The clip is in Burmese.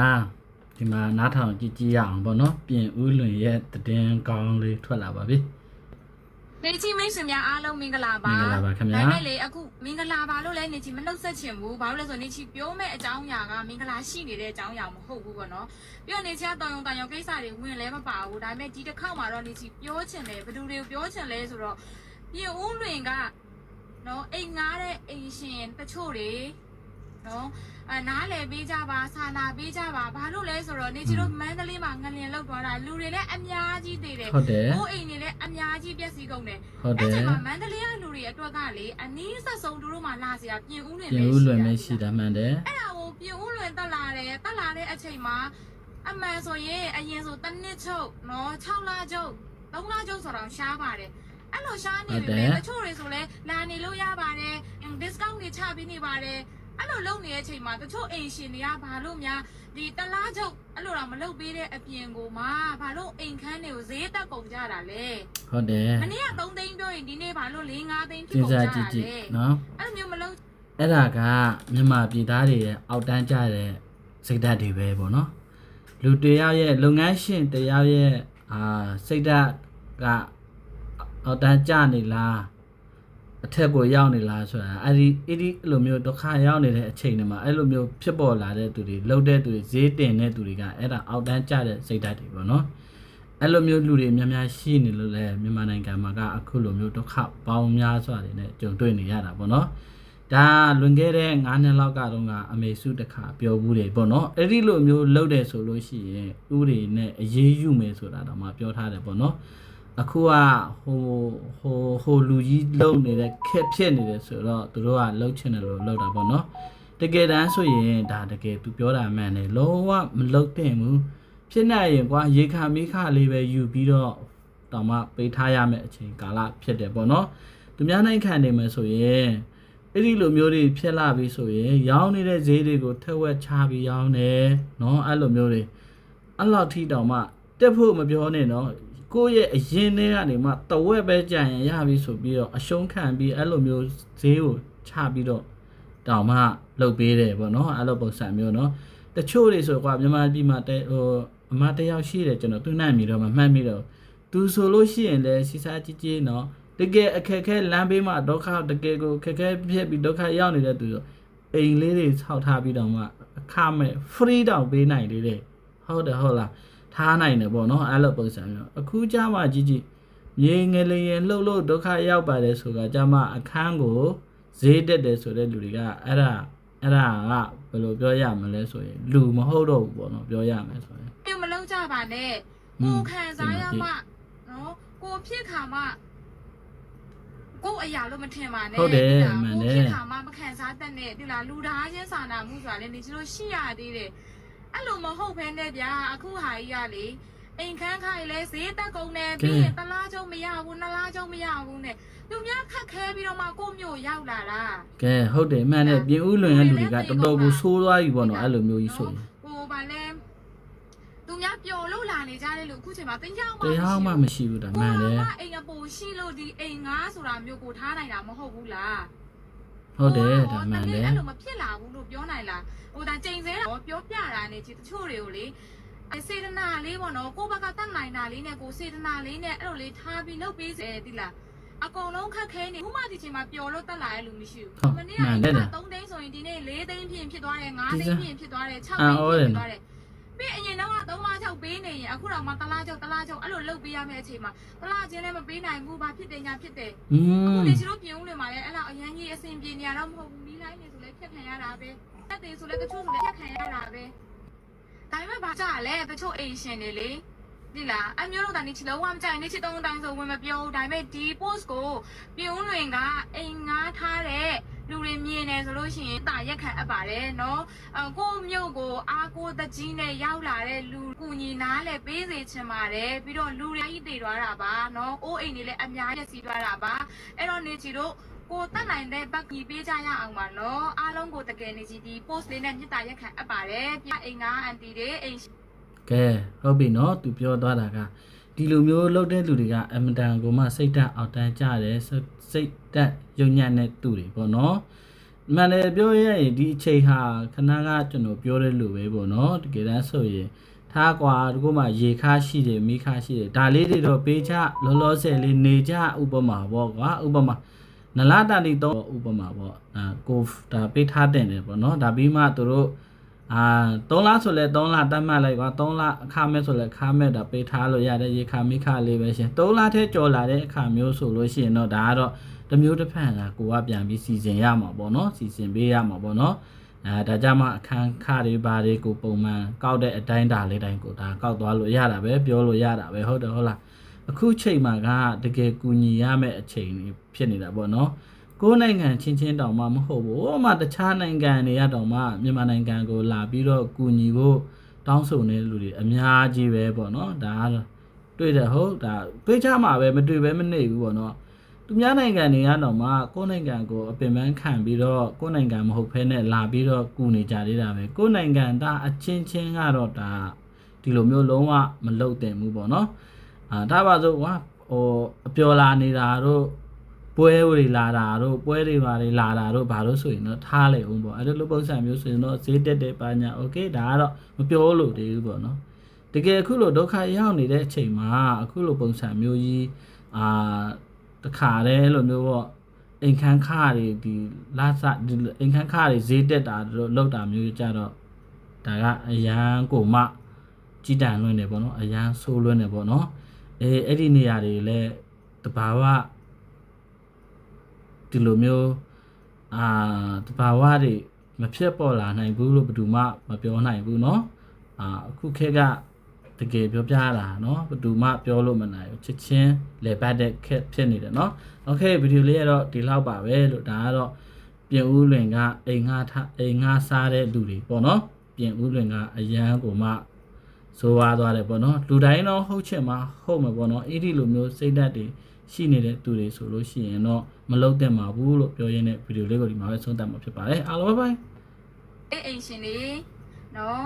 အာဒီမှာနားထောင်ကြည့်ကြည့်ရအောင်ပေါ့နော်ပြင်ဦးလွင်ရဲ့တည်င်းကောင်းလေးထွက်လာပါပြီနေချီမိတ်ဆွေများအားလုံးမင်္ဂလာပါမင်္ဂလာပါခင်ဗျာဒါပေမဲ့လေအခုမင်္ဂလာပါလို့လည်းနေချီမနှုတ်ဆက်ချင်ဘူးဘာလို့လဲဆိုတော့နေချီပြောမဲ့အကြောင်းအရာကမင်္ဂလာရှိနေတဲ့အကြောင်းအရာမဟုတ်ဘူးပေါ့နော်ပြီးတော့နေချီကတောင်ယုံတောင်ယုံကိစ္စတွေဝင်လဲမပါဘူးဒါပေမဲ့ဒီတစ်ခေါက်မှာတော့နေချီပြောချင်တယ်ဘယ်သူတွေကိုပြောချင်လဲဆိုတော့ပြင်ဦးလွင်ကနော်အိမ်ငားတဲ့အိမ်ရှင်တချို့တွေ နော်အနားလေပေးကြပါစာနာပေးကြပါဘာလို့လဲဆိုတော့နေချီတို့မန္တလေးမှာငလျင်လောက်သွားတာလူတွေလည်းအများကြီးသေးတယ်ဟုတ်တယ်ဟိုအိမ်တွေလည်းအများကြီးပြည့်စည်ကုန်တယ်ဟုတ်တယ်အဲ့ချိန်မှာမန္တလေးကလူတွေအတွက်ကလေအနည်းဆက်ဆုံးသူတို့မှလာစရာပြင်ဦးလွင်ပြင်ဦးလွင်မရှိတာမှန်တယ်အဲ့ဒါကိုပြင်ဦးလွင်တက်လာတယ်တက်လာတဲ့အချိန်မှာအမှန်ဆိုရင်အရင်ဆိုတစ်နှစ်ချုပ်နော်6လချုပ်3လချုပ်ဆိုတော့ရှားပါတယ်အဲ့လိုရှားနေပြီလေတချို့တွေဆိုလဲလာနေလို့ရပါတယ် discount တွေချပေးနေပါတယ် အဲ့လိုလုပ်နေတဲ့အချိန်မှာတချို့အိမ်ရှင်တွေကဘာလို့များဒီတလားချုပ်အဲ့လိုတော့မလုပ်ပေးတဲ့အပြင်ကိုမှဘာလို့အိမ်ခန်းတွေကိုဈေးတက်ကုန်ကြတာလဲဟုတ်တယ်မနေ့က3သိန်းပြောရင်ဒီနေ့ဘာလို့4 5သိန်းဖြစ်စဉ်းကုန်စားကြကြည့်တာကြည့်လဲနော်အဲ့လိုမျိုးမလုပ်အဲ့ဒါကမြန်မာပြည်သားတွေရဲ့အောက်တန်းကြတဲ့စိတ်ဓာတ်တွေပဲပေါ့နော်လူတယောက်ရဲ့လုပ်ငန်းရှင်တယောက်ရဲ့အာစိတ်ဓာတ်ကအောက်တန်းကြနေလား အထက်ကိုရောက်နေလားဆိုတာအဲ့ဒီအဲ့ဒီအဲ့လိုမျိုးဒုက္ခရောက်နေတဲ့အချိန်တွေမှာအဲ့လိုမျိုးဖြစ်ပေါ်လာတဲ့သူတွေလှုပ်တဲ့သူတွေဈေးတင်တဲ့သူတွေကအဲ့ဒါအောက်တန်းကြတဲ့စိတ်ဓာတ်တွေပေါ့နော်အဲ့လိုမျိုးလူတွေများများရှိနေလို့လဲမြန်မာနိုင်ငံမှာကအခုလိုမျိုးဒုက္ခပေါင်းများစွာတွေနဲ့ကြုံတွေ့နေရတာပေါ့နော်ဒါလွန်ခဲ့တဲ့9နှစ်လောက်ကတော့ကအမေစုတစ်ခါပြောဘူးတယ်ပေါ့နော်အဲ့ဒီလိုမျိုးလုပ်တယ်ဆိုလို့ရှိရင်ဥပဒေနဲ့အရေးယူမယ်ဆိုတာတော့မှပြောထားတယ်ပေါ့နော် အခုကဟိုဟိုဟိုလူကြီးလုံနေတဲ့ခက်ဖြစ်နေတယ်ဆိုတော့သူတို့ကလှုပ်ချင်တယ်လို့လှုပ်တာပေါ့နော်တကယ်တမ်းဆိုရင်ဒါတကယ်သူပြောတာမှန်တယ်လုံးဝမလှုပ်တင်ဘူးဖြစ်နိုင်ရင်ကွာရေခါမိခလေးပဲယူပြီးတော့တောင်မှပေးထားရမယ့်အချိန်ကာလဖြစ်တယ်ပေါ့နော်သူများနိုင်ခံနေမယ်ဆိုရင်အဲ့ဒီလိုမျိုးတွေဖြစ်လာပြီဆိုရင်ရောင်းနေတဲ့ဈေးတွေကိုထက်ဝက်ချပြီးရောင်းတယ်နော်အဲ့လိုမျိုးတွေအဲ့လောက်ထိတောင်မှတက်ဖို့မပြောနဲ့နော် ကိုယ့်ရဲ့အရင်ထဲကနေမှတဝက်ပဲကြံရင်ရပြီဆိုပြီးတော့အရှုံးခံပြီးအဲ့လိုမျိုးဈေးကိုချပြီးတော့တောင်မှလုတ်ပေးတယ်ပေါ့နော်အဲ့လိုပုံစံမျိုးနော်တချို့တွေဆိုကွာမြန်မာပြည်မှာတဲဟိုအမတယောက်ရှိတယ်ကျွန်တော်သူနိုင်မိတော့မမှတ်မိတော့သူဆိုလို့ရှိရင်လည်းစီစားကြီးကြီးနော်တကယ်အခက်ခဲလမ်းဘေးမှာဒုက္ခတကယ်ကိုခက်ခဲဖြစ်ပြီးဒုက္ခရောက်နေတဲ့သူဆိုအိမ်လေးတွေဆောက်ထားပြီးတော့မှအခမဲ့ free တောင်ပေးနိုင်သေးတယ်ဟုတ်တယ်ဟုတ်လား ထားနိုင်တယ်ပေါ့နော်အဲ့လိုပုံစံမျိုးအခုကြမှာကြီးကြီးမြေငယ်လေးရင်လှုပ်လို့ဒုက္ခရောက်ပါတယ်ဆိုတာကြမှာအခန်းကိုဈေးတက်တယ်ဆိုတဲ့လူတွေကအဲ့ဒါအဲ့ဒါကဘယ်လိုပြောရမလဲဆိုရင်လူမဟုတ်တော့ဘူးပေါ့နော်ပြောရမယ်ဆိုရင်ပြုမလုပ်ကြပါနဲ့อืมကိုခံစားရမှနော်ကိုဖြစ်ခါမှကိုအရာလို့မထင်ပါနဲ့ဟုတ်တယ်ဒီလားမှန်တယ်ကိုဖြစ်ခါမှမခံစားတတ်နဲ့ဒီလားလူသားချင်းစာနာမှုဆိုတာလည်းနေချလို့ရှိရသေးတယ် အဲ့လိုမဟုတ်ဘဲနဲ့ဗျာအခုဟာကြီးကလေအိမ်ခန်းခိုင်လဲဈေးတက်ကုန်တယ်ပြီးရင်တလားကျုံမရဘူးနှစ်လားကျုံမရဘူးနဲ့သူများခက်ခဲပြီးတော့မှကိုမျိုးရောက်လာတာကဲဟုတ်တယ်မှန်တယ်ပြင်ဦးလွင်ရဲ့လူတွေကတော်တော်ကိုဆိုးသွားပြီပေါ့နော်အဲ့လိုမျိုးကြီးဆိုရင်ဟိုဗာလဲသူများပျော်လို့လာနေကြတယ်လို့အခုချိန်မှာတင်ကြောင်မှတရားမှမရှိဘူးဒါမှန်တယ်ကိုကအိမ်အပေါ်ရှိလို့ဒီအိမ်ငါဆိုတာမျိုးကိုထားနိုင်တာမဟုတ်ဘူးလား ဟုတ်တယ်ဒါဟိုမှန်တယ်အဲ့လိုမဖြစ်လာဘူးလို့ပြောနိုင်လားဟိုဒါချိန်စဲတာပြောပြတာနေချီတချို့တွေကိုလေအဲစေတနာလေးပေါ့နော်ကိုယ့်ဘက်ကတတ်နိုင်တာလေးနဲ့ကိုစေတနာလေးနဲ့အဲ့လိုလေးထားပြီးလုပ်ပေးစေတိလားအကုန်လုံးခက်ခဲနေဥမာဒီချိန်မှာပျော်လို့တက်လာတဲ့လူမရှိဘူးမနေ့က3သိန်းဆိုရင်ဒီနေ့4သိန်းဖြစ်ဖြစ်သွားတယ်5သိန်းဖြစ်ဖြစ်သွားတယ်6သိန်းဖြစ်သွားတယ် ပြီးအရင်တော့က3လား6ပေးနေရင်အခုတော့မှတလား6တလား6အဲ့လိုလုပ်ပေးရမယ့်အချိန်မှာတလားချင်းလည်းမပေးနိုင်ဘူးဘာဖြစ်တယ်ညာဖြစ်တယ်อืအခုม လေချို့ပြင်ဦးနေမှာလည်းအဲ့လောက်အရန်ကြီးအဆင်ပြေနေရတော့မဟုတ်ဘူးမီးလိုင်းနေဆိုလည်းဖြတ်ခံရတာပဲတက်တယ်ဆိုလည်းတချို့ဆိုလည်းဖြတ်ခံရတာပဲဒါပေမဲ့ဘာကြလဲတချို့အိမ်ရှင်တွေလေဒီလားအမျိုးတို့တာနေချီလုံးဝမကြိုက်နေချီတုံးတိုင်းဆိုဝင်မပြောဘူးဒါပေမဲ့ဒီ post ကိုပြင်ဦးလွင်ကအိမ်ငားထားတဲ့လူတွေမြင်နေဆို လို့ရှိရင်တာရက်ခံအပ်ပါတယ်နော်ကိုမျိုးကိုအားကိုတကြီးနဲ့ရောက်လာတဲ့လူကူညီနားလဲပေးစေချင်ပါတယ်ပြီးတော့လူတွေကြီးတည်သွားတာပါနော်အိုးအိမ်တွေလည်းအများကြီးစီးသွားတာပါအဲ့တော့နေချီတို့ကိုတတ်နိုင်တဲ့ဘက်ကီပေးကြရအောင်ပါနော်အားလုံးကိုတကယ်နေကြည့်ဒီ post လေးနဲ့မြစ်တာရက်ခံအပ်ပါတယ်ပြအိမ်ကအန်တီတွေအိမ်ကဲဟုတ်ပြီနော်သူပြောသွားတာကဒီလိုမျိုးလှုပ်တဲ့လူတွေကအမတန်ကိုမှစိတ်ဓာတ်အောက်တန်းကြတယ်စိတ်ဓာတ်ယုံညံ့တဲ့သူတွေပေါ့နော် မှန်တယ်ပြောရရင်ဒီအချိန်ဟာခဏကကျွန်တော်ပြောတဲ့လူပဲပေါ့နော်တကယ်တမ်းဆိုရင်ထားကွာဒီကုမှရေခါရှိတယ်မိခါရှိတယ်ဒါလေးတွေတော့ပေးချလောလောဆယ်လေးနေကြဥပမာပေါ့ကွာဥပမာနလာတန်တီတော့ဥပမာပေါ့အာကိုဒါပေးထားတဲ့တယ်ပေါ့နော်ဒါပြီးမှသူတို့ အာ3လဆိုလဲ3လတတ်မှတ်လိုက်ကွာ3လအခမဲ့ဆိုလဲအခမဲ့ဒါပေးထားလို့ရတယ်ရေခါမိခါလေးပဲရှင်3လထဲကြော်လာတဲ့အခါမျိုးဆိုလို့ရှိရင်တော့ဒါကတော့တစ်မျိုးတစ်ဖက်ကကိုကပြန်ပြီးစီစဉ်ရမှာပေါ့နော်စီစဉ်ပေးရမှာပေါ့နော်အဲဒါကြမှာအခန်းခတွေဘာတွေကိုပုံမှန်ကောက်တဲ့အတိုင်းဒါလေးတိုင်းကိုဒါကောက်သွားလို့ရတာပဲပြောလို့ရတာပဲဟုတ်တယ်ဟုတ်လားအခုချိန်မှာကတကယ်ကူညီရမယ့်အချိန်လေးဖြစ်နေတာပေါ့နော် ကိုယ်နိုင်ငံချင်းချင်းတောင်မှမဟုတ်ဘူးဟိုမှာတခြားနိုင်ငံတွေရတောင်မှမြန်မာနိုင်ငံကိုလာပြီးတော့ကူညီဖို့တောင်းဆိုနေတဲ့လူတွေအများကြီးပဲပေါ့နော်ဒါကတော့တွေ့တယ်ဟုတ်ဒါတွေ့ကြမှာပဲမတွေ့ပဲမနေဘူးပေါ့နော်သူများနိုင်ငံတွေကတော့မှကိုယ့်နိုင်ငံကိုအပင်ပန်းခံပြီးတော့ကိုယ့်နိုင်ငံမဟုတ်ဘဲနဲ့လာပြီးတော့ကူနေကြသေးတာပဲကိုယ့်နိုင်ငံသားအချင်းချင်းကတော့ဒါဒီလိုမျိုးလုံးဝမလုတ်တင်ဘူးပေါ့နော်အာဒါပါဆိုကွာဟိုအပျော်လာနေတာတို့ ပွဲတွေလာတာတို့ပွဲတွေပါတွေလာတာတို့ဘာလို့ဆိုရင်တော့ထားလိုက်အောင်ပေါ့အဲ့လိုလိုပုံစံမျိုးဆိုရင်တော့ဈေးတက်တယ်ပါညာโอเคဒါကတော့မပြောလို့သေးဘူးပေါ့နော်တကယ်အခုလိုဒုက္ခရောက်နေတဲ့အချိန်မှာအခုလိုပုံစံမျိုးကြီးအာ တခါတည်းအဲ့လိုမျိုးပေါ့အိမ်ခန်းခါတွေဒီလာစဒီအိမ်ခန်းခါတွေဈေးတက်တာတို့လောက်တာမျိုးကြတော့ဒါကအရန်ကိုမကြည်တန်လွင့်နေပေါ့နော်အရန်ဆိုးလွင့်နေပေါ့နော်အေးအဲ့ဒီနေရာတွေလည်းတဘာဝ ဒီလိုမျိုးအာတဘာဝတွေမဖြစ်ပေါ်လာနိုင်ဘူးလို့ဘယ်သူမှမပြောနိုင်ဘူးเนาะအာအခုခေတ်က တကယ်ပြောပြတာเนาะဘယ်သူမှပြောလို့မနိုင်ဘူးချစ်ချင်းလေပတ်တဲ့ခက်ဖြစ်နေတယ်เนาะโอเคဗီဒီယိုလေးကတော့ဒီလောက်ပါပဲလို့ဒါကတော့ပြင်ဦးလွင်ကအိမ်ငှားထအိမ်ငှားစားတဲ့လူတွေပေါ့เนาะပြင်ဦးလွင်ကအရန်ကိုမှဆိုးွားသွားတယ်ပေါ့เนาะလူတိုင်းတော့ဟုတ်ချင်မှာဟုတ်မှာပေါ့เนาะအဲ့ဒီလိုမျိုးစိတ်ဓာတ်တွေ ရှိနေတဲ့သူတွေဆိုလို့ရှိရင်တော့မလုံးတဲ့မှာဘူးလို့ပြောရင်းနဲ့ဗီဒီယိုလေးကိုဒီမှာပဲဆုံးသတ်မှာဖြစ်ပါတယ်အားလုံးဘိုင်ဘိုင်အေးအိမ်ရှင်လေးနော်